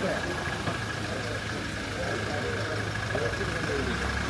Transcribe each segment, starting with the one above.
Thank you.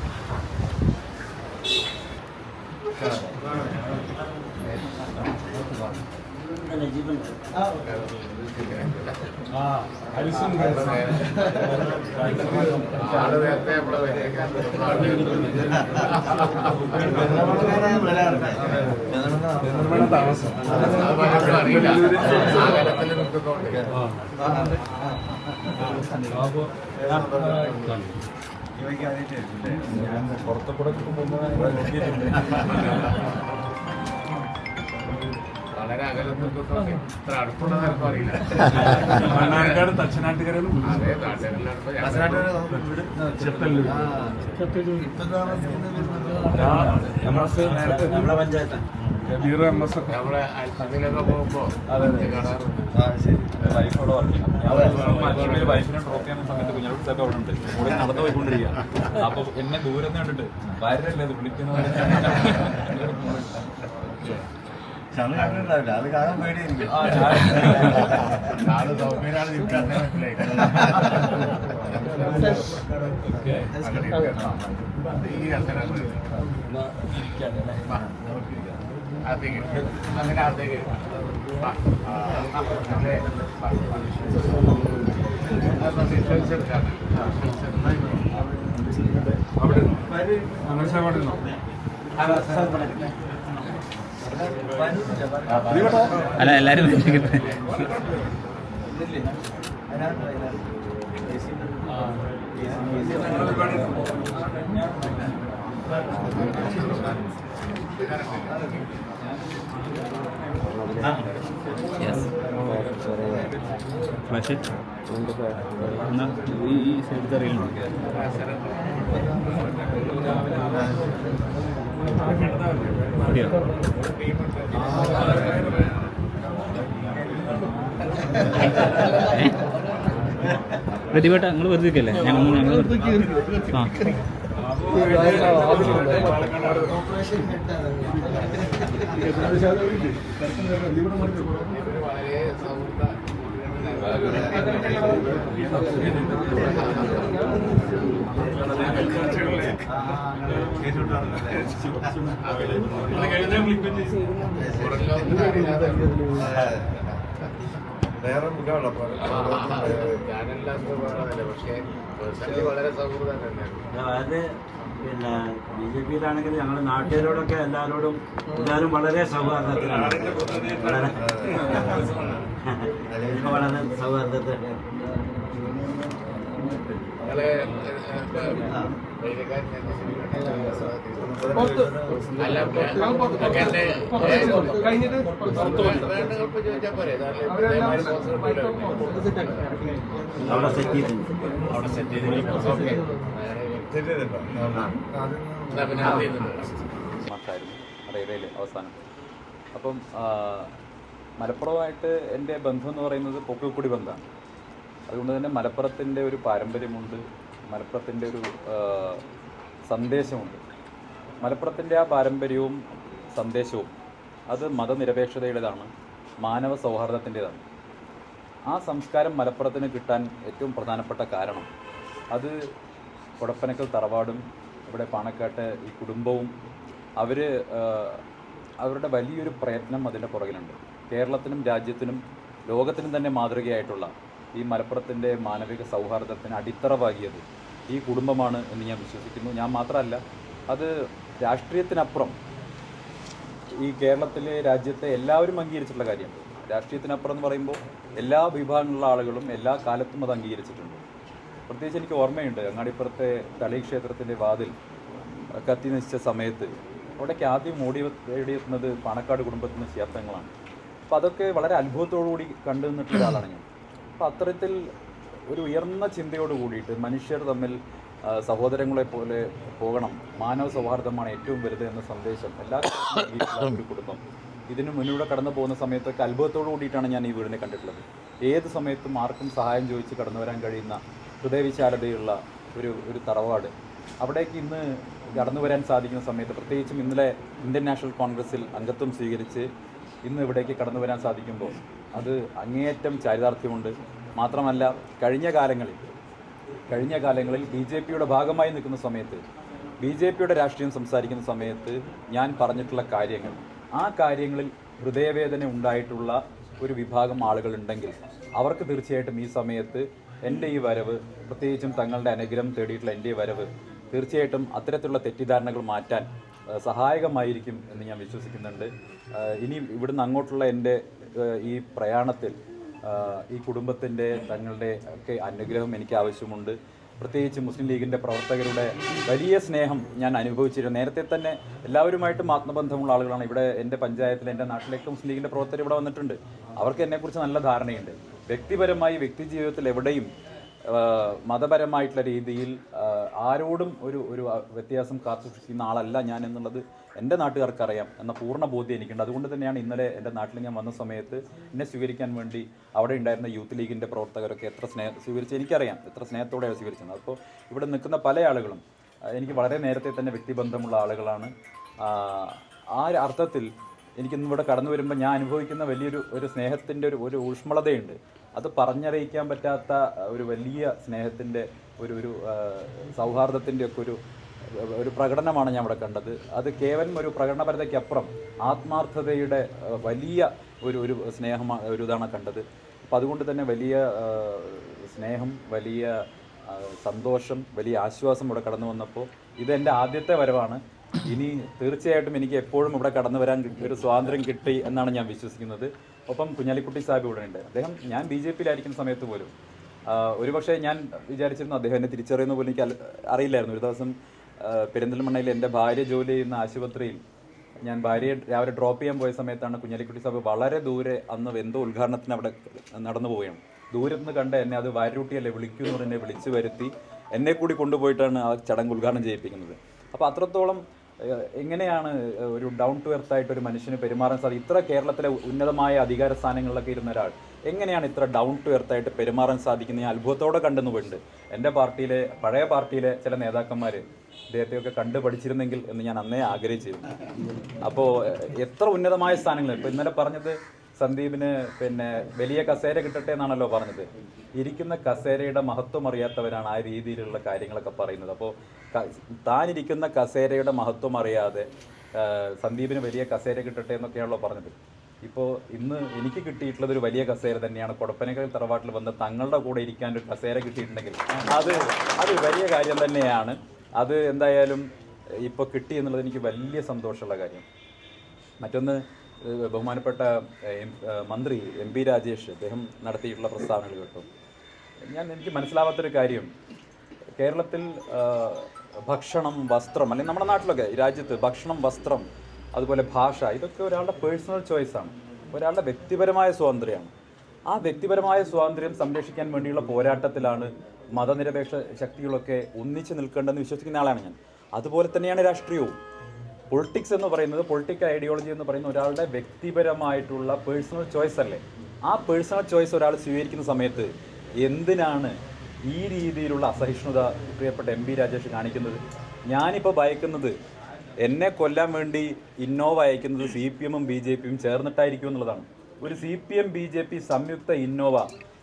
ആൾ നേരത്തെ നമ്മളെ വരേക്കാൻ താമസം അറിയില്ല ആകാരത്തിൽ നിൽക്കുന്നോണ്ട് വളരെ അകലം നിൽക്കുന്നോണ്ട് ഇത്ര അടുപ്പുള്ളതാർക്കും അറിയില്ല. മണ്ണാർക്കാട് തച്ചനാട്ടുകരയിലും അതെ നാട്ടുകാരിലാണ് നമ്മുടെ പഞ്ചായത്ത് കബീർ എം എസ് ഒക്കെ കാണാറുണ്ട്. വൈഫോട് പറഞ്ഞു ഞാൻ വൈഫിനെ ഡ്രോപ്പ് ചെയ്യുന്ന സമയത്ത് കുഞ്ഞാടുത്തൊക്കെ അവിടെ ഉണ്ട്. കൂടെ നടന്നു പോയിക്കൊണ്ടിരിക്കുക. അപ്പൊ എന്നെ ദൂരം കണ്ടിട്ട് ഭാര്യല്ലേ അത് വിളിക്കുന്നത് അത് കാണാൻ പേടിയായിരിക്കും. ഈ അച്ഛനാണ്. ആ. ആ, അവിടെ? അല്ല എല്ലാരും ഫ്ലാഷ് ഈ നിങ്ങൾ വെറുതെ നിൽക്കല്ലേ ഞങ്ങൾ ഞങ്ങൾ ആ വേറെ സുഖമാണല്ലേ പക്ഷേ പേഴ്സണലി വളരെ സൗഹൃദം തന്നെയാണ് അതായത് പിന്നെ ബി ജെ പിയിലാണെങ്കിൽ ഞങ്ങളുടെ നാട്ടുകാരോടൊക്കെ എല്ലാവരോടും എല്ലാവരും വളരെ സൗഹാർദ്ദത്തിലാണ്. വളരെ വളരെ സൗഹാർദ്ദത്തിലാണ്. കഴിഞ്ഞിട്ട് ചോദിച്ചാൽ പോരെ അവിടെ സെറ്റ് ചെയ്തിട്ടുണ്ട്. അവിടെ സെറ്റ് ചെയ്തിരിക്കും മാസമായിരുന്നു റെയിൽവേയിൽ അവസാനം. അപ്പം മലപ്പുറമായിട്ട് എന്റെ ബന്ധം എന്ന് പറയുന്നത് പൊക്കിൾക്കുടി ബന്ധമാണ്. അതുകൊണ്ട് തന്നെ മലപ്പുറത്തിന്റെ ഒരു പാരമ്പര്യമുണ്ട്. മലപ്പുറത്തിന്റെ ഒരു സന്ദേശമുണ്ട്. മലപ്പുറത്തിന്റെ ആ പാരമ്പര്യവും സന്ദേശവും അത് മതനിരപേക്ഷതയുടേതാണ്. മാനവ സൗഹാർദ്ദത്തിന്റെതാണ്. ആ സംസ്കാരം മലപ്പുറത്തിന് കിട്ടാൻ ഏറ്റവും പ്രധാനപ്പെട്ട കാരണം. അത് കൊടപ്പനക്കൽ തറവാടും ഇവിടെ പാണക്കാട്ട് ഈ കുടുംബവും അവർ അവരുടെ വലിയൊരു പ്രയത്നം അതിന്റെ പുറകിലുണ്ട്. കേരളത്തിനും രാജ്യത്തിനും ലോകത്തിനും തന്നെ മാതൃകയായിട്ടുള്ള ഈ മലപ്പുറത്തിന്റെ മാനവിക സൗഹാർദ്ദത്തിന് അടിത്തറവാകിയത് ഈ കുടുംബമാണ് എന്ന് ഞാൻ വിശ്വസിക്കുന്നു. ഞാൻ മാത്രമല്ല അത് രാഷ്ട്രീയത്തിനപ്പുറം ഈ കേരളത്തിലെ രാജ്യത്തെ എല്ലാവരും അംഗീകരിച്ചിട്ടുള്ള കാര്യമാണ് രാഷ്ട്രീയത്തിനപ്പുറം എന്ന് പറയുമ്പോൾ എല്ലാ വിഭാഗങ്ങളിലുള്ള ആളുകളും എല്ലാ കാലത്തും അത് അംഗീകരിച്ചിട്ടുണ്ട്. പ്രത്യേകിച്ച് എനിക്ക് ഓർമ്മയുണ്ട് അങ്ങാടിപ്പുറത്തെ തളി ക്ഷേത്രത്തിന്റെ വാതിൽ കത്തി നശിച്ച സമയത്ത്. അവിടേക്ക് ആദ്യം ഓടി ഓടിയെത്തുന്നത് പാണക്കാട് കുടുംബത്തിൽ നിന്ന് അപ്പോൾ അതൊക്കെ വളരെ അത്ഭുതത്തോടുകൂടി കണ്ടു നിന്നിട്ടുള്ള ഒരാളാണ് ഞാൻ. അപ്പോൾ അത്തരത്തിൽ ഒരു ഉയർന്ന ചിന്തയോട് കൂടിയിട്ട് മനുഷ്യർ തമ്മിൽ സഹോദരങ്ങളെ പോലെ പോകണം. മാനവ സൗഹാർദ്ദമാണ് ഏറ്റവും വലുത് എന്ന സന്ദേശം എല്ലാ ഒരു കുടുംബം. ഇതിന് മുന്നിലൂടെ കടന്നു പോകുന്ന സമയത്തൊക്കെ അത്ഭുതത്തോടു കൂടിയിട്ടാണ് ഞാൻ ഈ വീടിനെ കണ്ടിട്ടുള്ളത്. ഏത് സമയത്തും ആർക്കും സഹായം ചോദിച്ച് കടന്നു വരാൻ കഴിയുന്ന ഹൃദയവിശാലതയുള്ള ഒരു ഒരു തറവാട്. അവിടേക്ക് ഇന്ന് കടന്നു വരാൻ സാധിക്കുന്ന സമയത്ത് പ്രത്യേകിച്ചും ഇന്നലെ ഇന്ത്യൻ നാഷണൽ കോൺഗ്രസിൽ അംഗത്വം സ്വീകരിച്ച് ഇന്ന് ഇവിടേക്ക് കടന്നു വരാൻ സാധിക്കുമ്പോൾ അത് അങ്ങേയറ്റം ചാരിതാർത്ഥ്യമുണ്ട്. മാത്രമല്ല കഴിഞ്ഞ കാലങ്ങളിൽ കഴിഞ്ഞ കാലങ്ങളിൽ ബി ജെ പിയുടെ ഭാഗമായി നിൽക്കുന്ന സമയത്ത് ബി ജെ പിയുടെ രാഷ്ട്രീയം സംസാരിക്കുന്ന സമയത്ത് ഞാൻ പറഞ്ഞിട്ടുള്ള കാര്യങ്ങൾ ആ കാര്യങ്ങളിൽ ഹൃദയവേദന ഉണ്ടായിട്ടുള്ള ഒരു വിഭാഗം ആളുകളുണ്ടെങ്കിൽ അവർക്ക് തീർച്ചയായിട്ടും ഈ സമയത്ത് എന്റെ ഈ വരവ് പ്രത്യേകിച്ചും തങ്ങളുടെ അനുഗ്രഹം തേടിയിട്ടുള്ള എന്റെ ഈ വരവ് തീർച്ചയായിട്ടും അത്തരത്തിലുള്ള തെറ്റിദ്ധാരണകൾ മാറ്റാൻ സഹായകമായിരിക്കും എന്ന് ഞാൻ വിശ്വസിക്കുന്നുണ്ട്. ഇനി ഇവിടുന്ന് അങ്ങോട്ടുള്ള എന്റെ ഈ പ്രയാണത്തിൽ ഈ കുടുംബത്തിന്റെ തങ്ങളുടെ ഒക്കെ അനുഗ്രഹം എനിക്ക് ആവശ്യമുണ്ട്. പ്രത്യേകിച്ച് മുസ്ലിം ലീഗിന്റെ പ്രവർത്തകരുടെ വലിയ സ്നേഹം ഞാൻ അനുഭവിച്ചിരുന്നു. നേരത്തെ തന്നെ എല്ലാവരുമായിട്ടും ആത്മബന്ധമുള്ള ആളുകളാണ്. ഇവിടെ എന്റെ പഞ്ചായത്തിൽ എന്റെ നാട്ടിലേക്ക് മുസ്ലിം ലീഗിന്റെ പ്രവർത്തകർ ഇവിടെ വന്നിട്ടുണ്ട്. അവർക്ക് എന്നെക്കുറിച്ച് നല്ല ധാരണയുണ്ട്. വ്യക്തിപരമായി വ്യക്തി ജീവിതത്തിൽ എവിടെയും മതപരമായിട്ടുള്ള രീതിയിൽ ആരോടും ഒരു ഒരു വ്യത്യാസം കാത്തു സൂക്ഷിക്കുന്ന ആളല്ല ഞാൻ എന്നുള്ളത് എന്റെ നാട്ടുകാർക്ക് അറിയാം എന്ന പൂർണ ബോധ്യം എനിക്കുണ്ട്. അതുകൊണ്ട് തന്നെയാണ് ഇന്നലെ എന്റെ നാട്ടിൽ ഞാൻ വന്ന സമയത്ത് എന്നെ സ്വീകരിക്കാൻ വേണ്ടി അവിടെ ഉണ്ടായിരുന്ന യൂത്ത് ലീഗിന്റെ പ്രവർത്തകരൊക്കെ എത്ര സ്നേഹം സ്വീകരിച്ച് എനിക്കറിയാം എത്ര സ്നേഹത്തോടെയാണ് സ്വീകരിച്ചത്. അപ്പോൾ ഇവിടെ നിൽക്കുന്ന പല ആളുകളും എനിക്ക് വളരെ നേരത്തെ തന്നെ വ്യക്തിബന്ധമുള്ള ആളുകളാണ്. ആ അർത്ഥത്തിൽ എനിക്കിന്ന് ഇവിടെ കടന്നു വരുമ്പോൾ ഞാൻ അനുഭവിക്കുന്ന വലിയൊരു ഒരു സ്നേഹത്തിന്റെ ഒരു ഒരു ഊഷ്മളതയുണ്ട്. അത് പറഞ്ഞറിയിക്കാൻ പറ്റാത്ത ഒരു വലിയ സ്നേഹത്തിന്റെ ഒരു ഒരു സൗഹാർദ്ദത്തിന്റെ ഒക്കെ ഒരു ഒരു പ്രകടനമാണ് ഞാൻ ഇവിടെ കണ്ടത്. അത് കേവലം ഒരു പ്രകടനപരതയ്ക്കപ്പുറം ആത്മാർത്ഥതയുടെ വലിയ ഒരു ഒരു സ്നേഹമാണ് ഒരു ഇതാണ് കണ്ടത്. അപ്പം അതുകൊണ്ട് തന്നെ വലിയ സ്നേഹം വലിയ സന്തോഷം വലിയ ആശ്വാസം ഇവിടെ കടന്നു വന്നപ്പോൾ ഇതെന്റെ ആദ്യത്തെ വരവാണ്. ഇനി തീർച്ചയായിട്ടും എനിക്ക് എപ്പോഴും ഇവിടെ കടന്നു വരാൻ ഒരു സ്വാതന്ത്ര്യം കിട്ടി എന്നാണ് ഞാൻ വിശ്വസിക്കുന്നത്. ഒപ്പം കുഞ്ഞാലിക്കുട്ടി സാഹിബ് ഇവിടെ ഉണ്ട്. അദ്ദേഹം ഞാൻ ബി ജെ പിയിലായിരിക്കുന്ന സമയത്ത് പോലും ഒരുപക്ഷെ ഞാൻ വിചാരിച്ചിരുന്നു അദ്ദേഹം എന്നെ തിരിച്ചറിയുന്ന പോലും എനിക്ക് അറിയില്ലായിരുന്നു. ഒരു ദിവസം പെരിന്തൽമണ്ണയിൽ എന്റെ ഭാര്യ ജോലി ചെയ്യുന്ന ആശുപത്രിയിൽ ഞാൻ ഭാര്യയെ രാവിലെ ഡ്രോപ്പ് ചെയ്യാൻ പോയ സമയത്താണ് കുഞ്ഞാലിക്കുട്ടി സാഹിബ് വളരെ ദൂരെ അന്ന് എന്തോ ഉദ്ഘാടനത്തിന് അവിടെ നടന്നു പോവുകയാണ്. ദൂരത്ത് നിന്ന് കണ്ട് എന്നെ അത് വാരൂട്ടിയല്ലേ വിളിക്കൂ എന്ന് പറഞ്ഞ് വിളിച്ചു വരുത്തി എന്നെ കൂടി കൊണ്ടുപോയിട്ടാണ് ആ ചടങ്ങ് ഉദ്ഘാടനം ചെയ്യിപ്പിക്കുന്നത്. അപ്പോൾ അത്രത്തോളം എങ്ങനെയാണ് ഒരു ഡൗൺ ടു എർത്ത് ആയിട്ട് ഒരു മനുഷ്യന് പെരുമാറാൻ സാധിക്കും? ഇത്ര കേരളത്തിലെ ഉന്നതമായ അധികാര സ്ഥാനങ്ങളിലൊക്കെ ഇരുന്ന ഒരാൾ എങ്ങനെയാണ് ഇത്ര ഡൗൺ ടു എർത്ത് ആയിട്ട് പെരുമാറാൻ സാധിക്കുന്നത്? ഞാൻ അത്ഭുതത്തോടെ കണ്ടെന്ന് പോയിട്ടുണ്ട് എന്റെ പാർട്ടിയിലെ പഴയ പാർട്ടിയിലെ ചില നേതാക്കന്മാർ ഇദ്ദേഹത്തെയൊക്കെ കണ്ടു പഠിച്ചിരുന്നെങ്കിൽ എന്ന് ഞാൻ അന്നേ ആഗ്രഹിച്ചിരുന്നു. അപ്പോൾ എത്ര ഉന്നതമായ സ്ഥാനങ്ങൾ ഇപ്പോൾ ഇന്നലെ പറഞ്ഞത് സന്ദീപിന് പിന്നെ വലിയ കസേര കിട്ടട്ടെ എന്നാണല്ലോ പറഞ്ഞത്. ഇരിക്കുന്ന കസേരയുടെ മഹത്വം അറിയാത്തവരാണ് ആ രീതിയിലുള്ള കാര്യങ്ങളൊക്കെ പറയുന്നത്. അപ്പോൾ താനിരിക്കുന്ന കസേരയുടെ മഹത്വം അറിയാതെ സന്ദീപിന് വലിയ കസേര കിട്ടട്ടെ എന്നൊക്കെയാണല്ലോ പറഞ്ഞത്. ഇപ്പോൾ ഇന്ന് എനിക്ക് കിട്ടിയിട്ടുള്ളത് ഒരു വലിയ കസേര തന്നെയാണ്. കൊടപ്പനകൾ തറവാട്ടിൽ വന്ന് തങ്ങളുടെ കൂടെ ഇരിക്കാൻ ഒരു കസേര കിട്ടിയിട്ടുണ്ടെങ്കിൽ അത് അത് വലിയ കാര്യം തന്നെയാണ്. അത് എന്തായാലും ഇപ്പോൾ കിട്ടി എന്നുള്ളത് എനിക്ക് വലിയ സന്തോഷമുള്ള കാര്യം. മറ്റൊന്ന് ബഹുമാനപ്പെട്ട മന്ത്രി എം പി രാജേഷ് അദ്ദേഹം നടത്തിയിട്ടുള്ള പ്രസ്താവനകൾ കേട്ടു. ഞാൻ എനിക്ക് മനസ്സിലാവാത്തൊരു കാര്യം. കേരളത്തിൽ ഭക്ഷണം വസ്ത്രം അല്ലെങ്കിൽ നമ്മുടെ നാട്ടിലൊക്കെ രാജ്യത്ത് ഭക്ഷണം വസ്ത്രം അതുപോലെ ഭാഷ ഇതൊക്കെ ഒരാളുടെ പേഴ്സണൽ ചോയ്സാണ്. ഒരാളുടെ വ്യക്തിപരമായ സ്വാതന്ത്ര്യമാണ്. ആ വ്യക്തിപരമായ സ്വാതന്ത്ര്യം സംരക്ഷിക്കാൻ വേണ്ടിയുള്ള പോരാട്ടത്തിലാണ് മതനിരപേക്ഷ ശക്തികളൊക്കെ ഒന്നിച്ച് നിൽക്കേണ്ടെന്ന് വിശ്വസിക്കുന്ന ആളാണ് ഞാൻ. അതുപോലെ തന്നെയാണ് രാഷ്ട്രീയവും. പൊളിറ്റിക്സ് എന്ന് പറയുന്നത് പൊളിറ്റിക്കൽ ഐഡിയോളജി എന്ന് പറയുന്ന ഒരാളുടെ വ്യക്തിപരമായിട്ടുള്ള പേഴ്സണൽ ചോയ്സ് അല്ലേ? ആ പേഴ്സണൽ ചോയ്സ് ഒരാൾ സ്വീകരിക്കുന്ന സമയത്ത് എന്തിനാണ് ഈ രീതിയിലുള്ള അസഹിഷ്ണുത പ്രിയപ്പെട്ട എം രാജേഷ് കാണിക്കുന്നത്? ഞാനിപ്പോൾ ഭയക്കുന്നത് എന്നെ കൊല്ലാൻ വേണ്ടി ഇന്നോവ അയക്കുന്നത് സി പി എമ്മും ബി ജെ പിയും ചേർന്നിട്ടായിരിക്കും എന്നുള്ളതാണ്. ഒരു C P M B J P സംയുക്ത ഇന്നോവ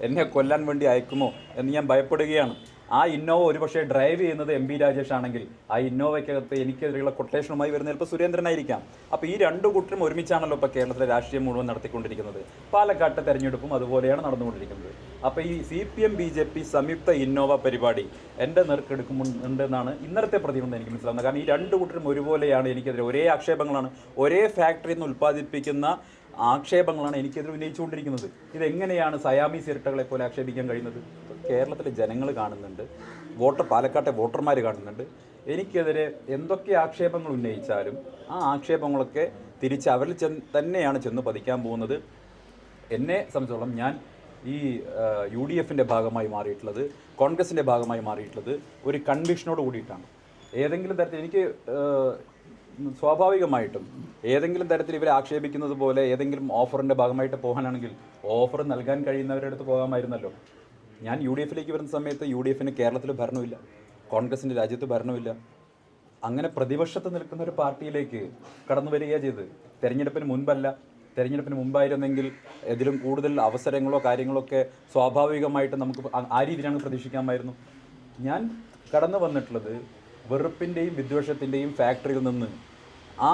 എന്നെ കൊല്ലാൻ വേണ്ടി അയക്കുമോ എന്ന് ഞാൻ ഭയപ്പെടുകയാണ്. ആ ഇന്നോവ ഒരുപക്ഷെ ഡ്രൈവ് ചെയ്യുന്നത് എം ബി രാജേഷ് ആണെങ്കിൽ ആ ഇന്നോവയ്ക്കകത്ത് എനിക്കെതിരെയുള്ള കൊട്ടേഷനുമായി വരുന്ന ചിലപ്പോൾ സുരേന്ദ്രനായിരിക്കാം. അപ്പോൾ ഈ രണ്ട് കൂട്ടരും ഒരുമിച്ചാണല്ലോ ഇപ്പോൾ കേരളത്തിലെ രാഷ്ട്രീയം മുഴുവൻ നടത്തിക്കൊണ്ടിരിക്കുന്നത്. പാലക്കാട്ടെ തെരഞ്ഞെടുപ്പും അതുപോലെയാണ് നടന്നുകൊണ്ടിരിക്കുന്നത്. അപ്പോൾ ഈ C P M B J P സംയുക്ത ഇന്നോവ പരിപാടി എന്റെ നേർക്കെടുക്കുന്നുണ്ടെന്നാണ് ഇന്നത്തെ പ്രതിബന്ധം എനിക്ക് മനസ്സിലാവുന്നത്. കാരണം ഈ രണ്ട് കൂട്ടരും ഒരുപോലെയാണ് എനിക്കെതിരെ ഒരേ ആക്ഷേപങ്ങളാണ് ഒരേ ഫാക്ടറിയിൽ നിന്ന് ഉൽപ്പാദിപ്പിക്കുന്ന ആക്ഷേപങ്ങളാണ് എനിക്കെതിരെ ഉന്നയിച്ചുകൊണ്ടിരിക്കുന്നത്. ഇതെങ്ങനെയാണ് സയാമി ഇരട്ടകളെ പോലെ ആക്ഷേപിക്കാൻ കഴിയുന്നത്? കേരളത്തിലെ ജനങ്ങൾ കാണുന്നുണ്ട്. വോട്ടർ പാലക്കാട്ടെ വോട്ടർമാർ കാണുന്നുണ്ട്. എനിക്കെതിരെ എന്തൊക്കെ ആക്ഷേപങ്ങൾ ഉന്നയിച്ചാലും ആ ആക്ഷേപങ്ങളൊക്കെ തിരിച്ച് അവരിൽ ചെന്ന് തന്നെയാണ് ചെന്ന് പതിക്കാൻ പോകുന്നത്. എന്നെ സംബന്ധിച്ചോളം ഞാൻ ഈ യു ഡി എഫിന്റെ ഭാഗമായി മാറിയിട്ടുള്ളത് കോൺഗ്രസിന്റെ ഭാഗമായി മാറിയിട്ടുള്ളത് ഒരു കൺവിഷനോട് കൂടിയിട്ടാണ്. ഏതെങ്കിലും തരത്തിൽ എനിക്ക് സ്വാഭാവികമായിട്ടും ഏതെങ്കിലും തരത്തിൽ ഇവരെ ആക്ഷേപിക്കുന്നത് പോലെ ഏതെങ്കിലും ഓഫറിന്റെ ഭാഗമായിട്ട് പോകാനാണെങ്കിൽ ഓഫർ നൽകാൻ കഴിയുന്നവരുടെ അടുത്ത് പോകാമായിരുന്നല്ലോ. ഞാൻ യു ഡി എഫിലേക്ക് വരുന്ന സമയത്ത് യു ഡി എഫിന് കേരളത്തിൽ ഭരണമില്ല കോൺഗ്രസിന്റെ രാജ്യത്ത് ഭരണമില്ല അങ്ങനെ പ്രതിപക്ഷത്ത് നിൽക്കുന്ന ഒരു പാർട്ടിയിലേക്ക് കടന്നു വരികയാണ് ചെയ്ത് തെരഞ്ഞെടുപ്പിന് മുൻപല്ല. തെരഞ്ഞെടുപ്പിന് മുമ്പായിരുന്നെങ്കിൽ ഇതിലും കൂടുതൽ അവസരങ്ങളോ കാര്യങ്ങളോ ഒക്കെ സ്വാഭാവികമായിട്ട് നമുക്ക് ആ- രീതിയിലാണ് പ്രതീക്ഷിക്കാമായിരുന്നു. ഞാൻ കടന്നു വന്നിട്ടുള്ളത് വെറുപ്പിന്റെയും വിദ്വേഷത്തിന്റെയും ഫാക്ടറിയിൽ നിന്ന്. ആ,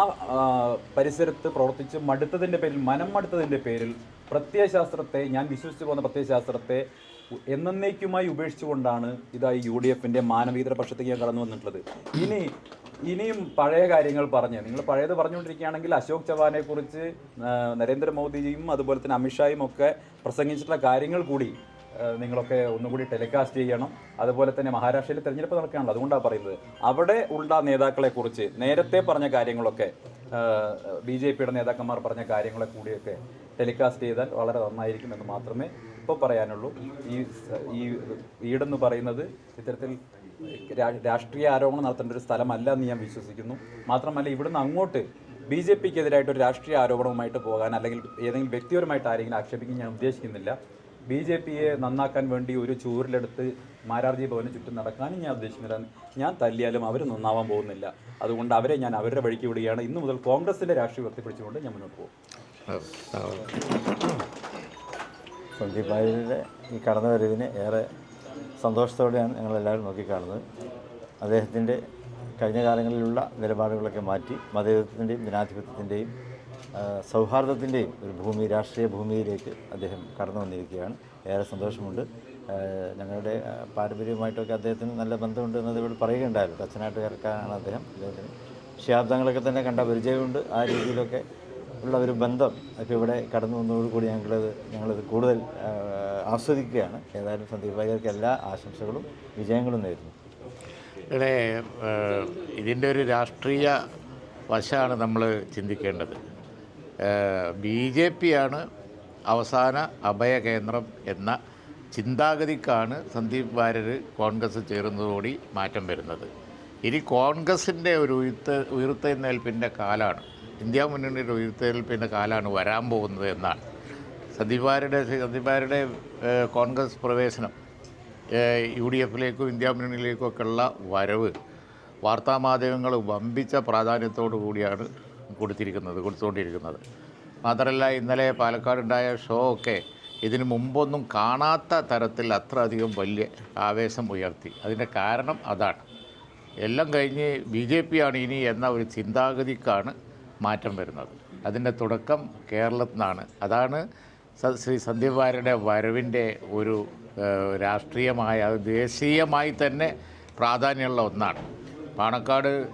പരിസരത്ത് പ്രവർത്തിച്ച് മടുത്തതിന്റെ പേരിൽ മനം മടുത്തതിന്റെ പേരിൽ പ്രത്യയശാസ്ത്രത്തെ ഞാൻ വിശ്വസിച്ച് പോകുന്ന പ്രത്യയശാസ്ത്രത്തെ എന്നേക്കുമായി ഉപേക്ഷിച്ചുകൊണ്ടാണ് ഇതായി യു ഡി എഫിന്റെ മാനവീതര പക്ഷത്തേക്ക് കടന്നു വന്നിട്ടുള്ളത്. ഇനി ഇനിയും പഴയ കാര്യങ്ങൾ പറഞ്ഞ് നിങ്ങൾ പഴയത് പറഞ്ഞുകൊണ്ടിരിക്കുകയാണെങ്കിൽ അശോക് ചവാനെ കുറിച്ച് നരേന്ദ്രമോദിയും അതുപോലെ തന്നെ അമിത്ഷായും ഒക്കെ പ്രസംഗിച്ചിട്ടുള്ള കാര്യങ്ങൾ കൂടി നിങ്ങളൊക്കെ ഒന്നുകൂടി ടെലികാസ്റ്റ് ചെയ്യണം. അതുപോലെ തന്നെ മഹാരാഷ്ട്രയിൽ തെരഞ്ഞെടുപ്പ് നടക്കുകയാണല്ലോ അതുകൊണ്ടാണ് പറയുന്നത്. അവിടെ ഉള്ള നേതാക്കളെ കുറിച്ച് നേരത്തെ പറഞ്ഞ കാര്യങ്ങളൊക്കെ ബി ജെ പിയുടെ നേതാക്കന്മാർ പറഞ്ഞ കാര്യങ്ങളെ കൂടിയൊക്കെ ടെലികാസ്റ്റ് ചെയ്താൽ വളരെ നന്നായിരിക്കും എന്ന് മാത്രമേ ഇപ്പോൾ പറയാനുള്ളൂ. ഈ ഈ വീടെന്ന് പറയുന്നത് ഇത്തരത്തിൽ രാഷ്ട്രീയ ആരോപണം നടത്തേണ്ട ഒരു സ്ഥലമല്ല എന്ന് ഞാൻ വിശ്വസിക്കുന്നു. മാത്രമല്ല ഇവിടുന്ന് അങ്ങോട്ട് ബി ജെ പിക്ക് ഒരു രാഷ്ട്രീയ ആരോപണവുമായിട്ട് പോകാൻ അല്ലെങ്കിൽ ഏതെങ്കിലും വ്യക്തിപരമായിട്ട് ആരെങ്കിലും ആക്ഷേപിക്കാൻ ഞാൻ ഉദ്ദേശിക്കുന്നില്ല. ബി ജെ പിയെ നന്നാക്കാൻ വേണ്ടി ഒരു ചൂരിലെടുത്ത് മാരാർജി ഭവന് ചുറ്റും നടക്കാനും ഞാൻ ഉദ്ദേശിക്കുന്നില്ല. ഞാൻ തല്ലിയാലും അവർ നന്നാവാൻ പോകുന്നില്ല. അതുകൊണ്ട് അവരെ ഞാൻ അവരുടെ വഴിക്ക് വിടുകയാണ്. ഇന്നു മുതൽ കോൺഗ്രസിന്റെ രാഷ്ട്രീയം ഉയർത്തിപ്പിടിച്ചുകൊണ്ട് ഞാൻ മുന്നോട്ട് പോകും. സന്ദീപ് ഭായിയുടെ ഈ കടന്നുവരവിനെ ഏറെ സന്തോഷത്തോടെയാണ് ഞങ്ങളെല്ലാവരും നോക്കിക്കാണുന്നത്. അദ്ദേഹത്തിന്റെ കഴിഞ്ഞ കാലങ്ങളിലുള്ള നിലപാടുകളൊക്കെ മാറ്റി മതേതത്വത്തിന്റെയും ജനാധിപത്യത്തിന്റെയും സൗഹാർദ്ദത്തിന്റെയും ഒരു ഭൂമി രാഷ്ട്രീയ ഭൂമിയിലേക്ക് അദ്ദേഹം കടന്നു വന്നിരിക്കുകയാണ്. ഏറെ സന്തോഷമുണ്ട്. ഞങ്ങളുടെ പാരമ്പര്യമായിട്ടൊക്കെ അദ്ദേഹത്തിന് നല്ല ബന്ധമുണ്ട് എന്നത് ഇവിടെ പറയുകയുണ്ടായിരുന്നു ചേർക്കാനാണ് അദ്ദേഹം. അദ്ദേഹത്തിന് ശാബ്ദങ്ങളൊക്കെ തന്നെ കണ്ട പരിചയമുണ്ട്. ആ രീതിയിലൊക്കെ ഉള്ള ഒരു ബന്ധം ഇപ്പോൾ ഇവിടെ കടന്നു വന്നതോടുകൂടി ഞങ്ങളത് ഞങ്ങളത് കൂടുതൽ ആസ്വദിക്കുകയാണ്. ഏതായാലും സന്ദീപ് വാര്യർക്ക് എല്ലാ ആശംസകളും വിജയങ്ങളും നേരുന്നു. ഇവിടെ ഇതിന്റെ ഒരു രാഷ്ട്രീയ വശമാണ് നമ്മൾ ചിന്തിക്കേണ്ടത്. ബി ജെ പിയാണ് അവസാന അഭയകേന്ദ്രം എന്ന ചിന്താഗതിക്കാണ് സന്ദീപ് വാര്യർ കോൺഗ്രസ് ചേരുന്നതോടി മാറ്റം വരുന്നത്. ഇനി കോൺഗ്രസിന്റെ ഒരു ഉയർത്ത ഉയർത്തെഴുന്നേൽപ്പിന്റെ കാലമാണ് ഇന്ത്യ മുന്നണിയുടെ ഉയർത്തെഴുന്നേൽപ്പിന്റെ കാലമാണ് വരാൻ പോകുന്നത് എന്നാണ്. സന്ദീപാരുടെ വാര്യരുടെ സന്ദീപ് വാര്യരുടെ ഏഹ്, കോൺഗ്രസ് പ്രവേശനം യു ഡി എഫിലേക്കും ഇന്ത്യ മുന്നണിയിലേക്കും ഒക്കെയുള്ള വരവ് വാർത്താമാധ്യമങ്ങൾ വമ്പിച്ച പ്രാധാന്യത്തോടു കൂടിയാണ് കൊടുത്തിരിക്കുന്നത് കൊടുത്തുകൊണ്ടിരിക്കുന്നത്. മാത്രമല്ല ഇന്നലെ പാലക്കാടുണ്ടായ ഷോ ഒക്കെ ഇതിന് മുമ്പൊന്നും കാണാത്ത തരത്തിൽ അത്ര അധികം വലിയ ആവേശം ഉയർത്തി. അതിന്റെ കാരണം അതാണ്. എല്ലാം കഴിഞ്ഞ് ബി ജെ പി ആണ് ഇനി എന്ന ഒരു ചിന്താഗതിക്കാണ് മാറ്റം വരുന്നത്. അതിന്റെ തുടക്കം കേരളത്തിൽ നിന്നാണ് അതാണ് ശ്രീ സന്ദീപ് വരവിന്റെ ഒരു രാഷ്ട്രീയമായ ദേശീയമായി തന്നെ പ്രാധാന്യമുള്ള ഒന്നാണ്. പാണക്കാട്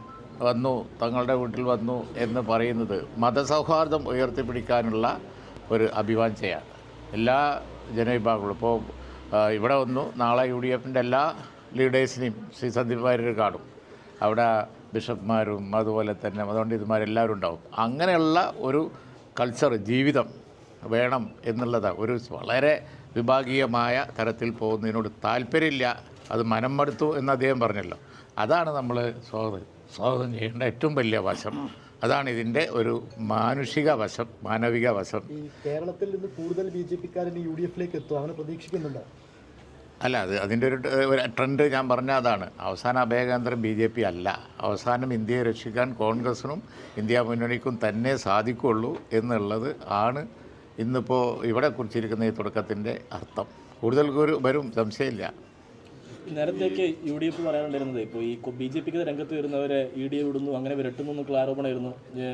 വന്നു തങ്ങളുടെ വീട്ടിൽ വന്നു എന്ന് പറയുന്നത് മതസൗഹാർദ്ദം ഉയർത്തിപ്പിടിക്കാനുള്ള ഒരു അഭിവാഞ്ചയാണ് എല്ലാ ജനവിഭാഗങ്ങളും ഇപ്പോൾ ഇവിടെ വന്നു. നാളെ യു ഡി എഫിന്റെ എല്ലാ ലീഡേഴ്സിനെയും ശ്രീ സന്ദീപ് വാര്യർ കാണും. അവിടെ ബിഷപ്പ്മാരും അതുപോലെ തന്നെ മതപണ്ഡിതന്മാരെല്ലാവരും ഉണ്ടാവും. അങ്ങനെയുള്ള ഒരു കൾച്ചർ ജീവിതം വേണം എന്നുള്ളത് ഒരു വളരെ വിഭാഗീയമായ തരത്തിൽ പോകുന്നതിനോട് താല്പര്യമില്ല. അത് മനം മടുത്തു എന്ന് അദ്ദേഹം പറഞ്ഞല്ലോ. അതാണ് നമ്മൾ സ്വാഗതം സ്വാഗതം ചെയ്യേണ്ട ഏറ്റവും വലിയ വശം. അതാണ് ഇതിന്റെ ഒരു മാനുഷിക വശം മാനവിക വശം. കേരളത്തിൽ നിന്ന് കൂടുതൽ ബി ജെ പിക്കാരൻ യു ഡി എഫിലേക്ക് എത്തും. അങ്ങനെ പ്രതീക്ഷിക്കുന്നുണ്ടോ? അല്ല അത് അതിന്റെ ഒരു ട്രെൻഡ് ഞാൻ പറഞ്ഞ അതാണ്. അവസാന അഭയകേന്ദ്രം ബി ജെ പി അല്ല. അവസാനം ഇന്ത്യയെ രക്ഷിക്കാൻ കോൺഗ്രസിനും ഇന്ത്യ മുന്നണിക്കും തന്നെ സാധിക്കുള്ളൂ എന്നുള്ളത് ആണ് ഇന്നിപ്പോൾ ഇവിടെ കുറിച്ചിരിക്കുന്ന ഈ തുടക്കത്തിന്റെ അർത്ഥം. കൂടുതൽ ഒരു വരും സംശയമില്ല. നേരത്തേക്ക് യു ഡി എഫ് പറയാനുണ്ടായിരുന്നത് ഇപ്പോൾ ഈ ബി ജെ പിക്ക് രംഗത്ത് വരുന്നവരെ ഇ ഡി എ വിടുന്നു അങ്ങനെ വിരട്ടുന്നു എന്നൊക്കെയുള്ള ആരോപണമായിരുന്നു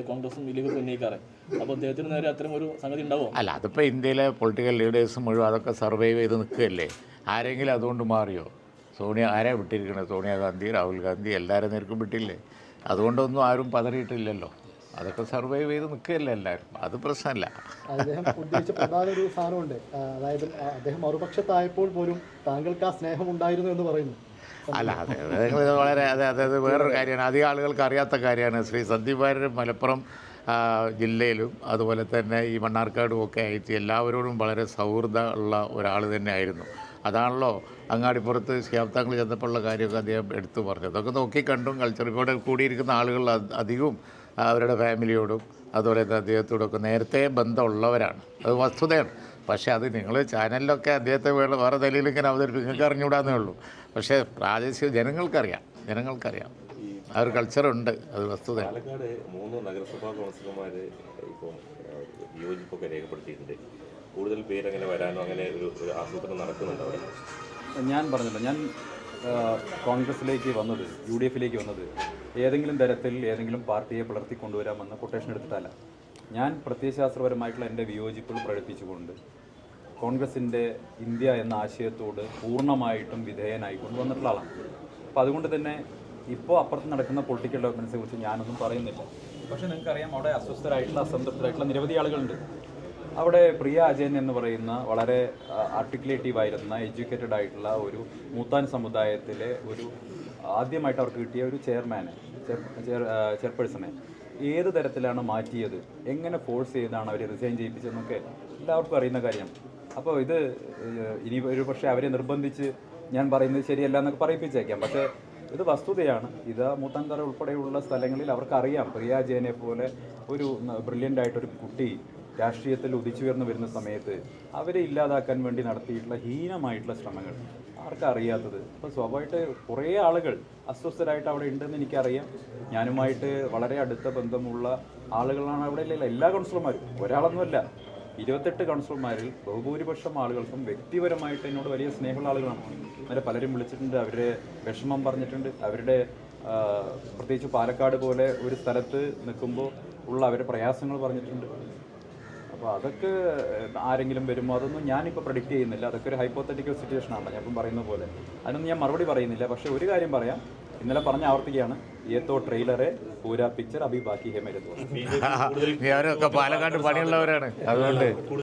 കോൺഗ്രസും ലീഗൊക്കെ ഉന്നയിക്കാറ് അപ്പോൾ അദ്ദേഹത്തിന് നേരെ അത്തരം ഒരു സംഗതി ഉണ്ടാവുമോ അല്ല അതിപ്പോൾ ഇന്ത്യയിലെ പൊളിറ്റിക്കൽ ലീഡേഴ്സ് മുഴുവൻ അതൊക്കെ സർവൈവ് ചെയ്ത് നിൽക്കുകയല്ലേ? ആരെങ്കിലും അതുകൊണ്ട് മാറിയോ? സോണിയ ആരാ വിട്ടിരിക്കണേ? സോണിയാഗാന്ധി രാഹുൽ ഗാന്ധി എല്ലാവരും നേർക്കും വിട്ടില്ലേ? അതുകൊണ്ടൊന്നും ആരും പതറിയിട്ടില്ലല്ലോ. അതൊക്കെ സർവൈവ് ചെയ്ത് നിൽക്കുകയല്ലേ എല്ലാവരും അത് പ്രശ്നമല്ല. അദ്ദേഹം ഉദ്ദേശിച്ച പ്രധാന ഒരു സാധനമുണ്ട്. അതായത് അദ്ദേഹം മറുപക്ഷത്തായപ്പോൾ പോലും താങ്കൾക്ക് ആ സ്നേഹം ഉണ്ടായിരുന്നു എന്ന് പറയുന്നു. അല്ല അതെ അതെ വളരെ അതെ അതായത് വേറൊരു കാര്യമാണ്. അധികം ആളുകൾക്ക് അറിയാത്ത കാര്യമാണ്. ശ്രീ സന്ദീപ് വാര്യർ മലപ്പുറം ജില്ലയിലും അതുപോലെ തന്നെ ഈ മണ്ണാർക്കാടും ഒക്കെ ആയിട്ട് എല്ലാവരോടും വളരെ സൗഹൃദ ഉള്ള ഒരാൾ തന്നെയായിരുന്നു. അതാണല്ലോ അങ്ങാടിപ്പുറത്ത് ശാബ്ദങ്ങൾ ചെന്നപ്പോഴുള്ള കാര്യമൊക്കെ അദ്ദേഹം എടുത്തു പറഞ്ഞത്. അതൊക്കെ നോക്കി കണ്ടും കൾച്ചർ ഇവിടെ കൂടിയിരിക്കുന്ന ആളുകൾ അധ- അധികവും അവരുടെ ഫാമിലിയോടും അതുപോലെ തന്നെ അദ്ദേഹത്തോടൊക്കെ നേരത്തെ ബന്ധമുള്ളവരാണ്. അത് വസ്തുതയാണ്. പക്ഷേ അത് നിങ്ങൾ ചാനലിലൊക്കെ അദ്ദേഹത്തെ വേറെ നിലയിൽ ഇങ്ങനെ അവതരിപ്പിക്കും നിങ്ങൾക്ക് അറിഞ്ഞുകൂടാന്നേ ഉള്ളൂ. പക്ഷേ പ്രാദേശിക ജനങ്ങൾക്കറിയാം. ജനങ്ങൾക്കറിയാം. ആ ഒരു കൾച്ചറുണ്ട് അത് വസ്തുത പാലക്കാട് മൂന്ന് നഗരസഭാ കൗൺസിലർമാർ ഇപ്പോൾ വിയോജിപ്പൊക്കെ രേഖപ്പെടുത്തിയിട്ടുണ്ട്. കൂടുതൽ പേരങ്ങനെ വരാനോ അങ്ങനെ ഒരു ഒരു ആസൂത്രണം നടക്കുന്നുണ്ട് അവിടെ? ഞാൻ പറഞ്ഞല്ലോ ഞാൻ കോൺഗ്രസിലേക്ക് വന്നത് യു ഡി എഫിലേക്ക് വന്നത് ഏതെങ്കിലും തരത്തിൽ ഏതെങ്കിലും പാർട്ടിയെ പുലർത്തി കൊണ്ടുവരാമെന്ന് കൊട്ടേഷൻ എടുത്തിട്ടല്ല. ഞാൻ പ്രത്യയശാസ്ത്രപരമായിട്ടുള്ള എന്റെ വിയോജിപ്പുകൾ പ്രകടിപ്പിച്ചുകൊണ്ട് കോൺഗ്രസിന്റെ ഇന്ത്യ എന്ന ആശയത്തോട് പൂർണമായിട്ടും വിധേയനായി കൊണ്ടുവന്നിട്ടുള്ള ആളാണ്. അപ്പോൾ അതുകൊണ്ട് തന്നെ ഇപ്പോൾ അപ്പുറത്ത് നടക്കുന്ന പൊളിറ്റിക്കൽ ഡെവലപ്മെന്റ്സിനെ കുറിച്ച് ഞാനൊന്നും പറയുന്നില്ല. പക്ഷേ നിങ്ങൾക്കറിയാം അവിടെ അസ്വസ്ഥരായിട്ടുള്ള അസംതൃപ്തരായിട്ടുള്ള നിരവധി ആളുകളുണ്ട്. അവിടെ പ്രിയ അജയൻ എന്ന് പറയുന്ന വളരെ ആർട്ടിക്കുലേറ്റീവ് ആയിരുന്ന എഡ്യൂക്കേറ്റഡ് ആയിട്ടുള്ള ഒരു മൂത്താൻ സമുദായത്തിലെ ഒരു ആദ്യമായിട്ട് അവർക്ക് കിട്ടിയ ഒരു ചെയർമാനെ ചെയർപേഴ്സണെ ഏത് തരത്തിലാണ് മാറ്റിയത്? എങ്ങനെ ഫോഴ്സ് ചെയ്താണ് അവർ റിസൈൻ ചെയ്യിപ്പിച്ചതെന്നൊക്കെ എല്ലാവർക്കും അറിയുന്ന കാര്യം. അപ്പോൾ ഇത് ഇനി ഒരു പക്ഷേ അവരെ നിർബന്ധിച്ച് ഞാൻ പറയുന്നത് ശരിയല്ല എന്നൊക്കെ പറയിപ്പിച്ചേക്കാം. പക്ഷേ ഇത് വസ്തുതയാണ്. ഇത് മൂത്താൻതറ ഉൾപ്പെടെയുള്ള സ്ഥലങ്ങളിൽ അവർക്കറിയാം. പ്രിയ ജയനെ പോലെ ഒരു ബ്രില്യന്റ് ആയിട്ടൊരു കുട്ടി രാഷ്ട്രീയത്തിൽ ഉദിച്ചുയർന്നു വരുന്ന സമയത്ത് അവരെ ഇല്ലാതാക്കാൻ വേണ്ടി നടത്തിയിട്ടുള്ള ഹീനമായിട്ടുള്ള ശ്രമങ്ങൾ. ആർക്കറിയാത്തത്? അപ്പോൾ സ്വാഭാവികമായിട്ട് കുറേ ആളുകൾ അസ്വസ്ഥരായിട്ട് അവിടെ ഉണ്ടെന്ന് എനിക്കറിയാം. ഞാനുമായിട്ട് വളരെ അടുത്ത ബന്ധമുള്ള ആളുകളാണ് അവിടെ എല്ലാ കൗൺസിലർമാരും ഒരാളൊന്നുമല്ല. ഇരുപത്തെട്ട് കൗൺസിലർമാരിൽ ബഹുഭൂരിപക്ഷം ആളുകൾക്കും വ്യക്തിപരമായിട്ട് എന്നോട് വലിയ സ്നേഹമുള്ള ആളുകളാണ് അവരെ പലരും വിളിച്ചിട്ടുണ്ട് അവരുടെ വിഷമം പറഞ്ഞിട്ടുണ്ട് അവരുടെ പ്രത്യേകിച്ച് പാലക്കാട് പോലെ ഒരു സ്ഥലത്ത് നിൽക്കുമ്പോൾ ഉള്ള അവരുടെ പ്രയാസങ്ങൾ പറഞ്ഞിട്ടുണ്ട്. അപ്പോൾ അതൊക്കെ ആരെങ്കിലും വരുമ്പോൾ അതൊന്നും ഞാനിപ്പോൾ പ്രഡിക്റ്റ് ചെയ്യുന്നില്ല. അതൊക്കെ ഒരു ഹൈപ്പോത്തറ്റിക്കൽ സിറ്റുവേഷൻ ആണ് ഞാൻ ഇപ്പം പറയുന്ന പോലെ. അതിനൊന്നും ഞാൻ മറുപടി പറയുന്നില്ല. പക്ഷേ ഒരു കാര്യം പറയാം. ഇന്നലെ പറഞ്ഞ ആവർത്തിക്കുകയാണ്. ഏത്തോ ട്രെയിലറെ പൂരാ പിക്ചർ അഭി ബാക്കി ഹേമരത്തോ അവരൊക്കെ പാലക്കാട് പണിയുള്ളവരാണ്. അതുകൊണ്ട്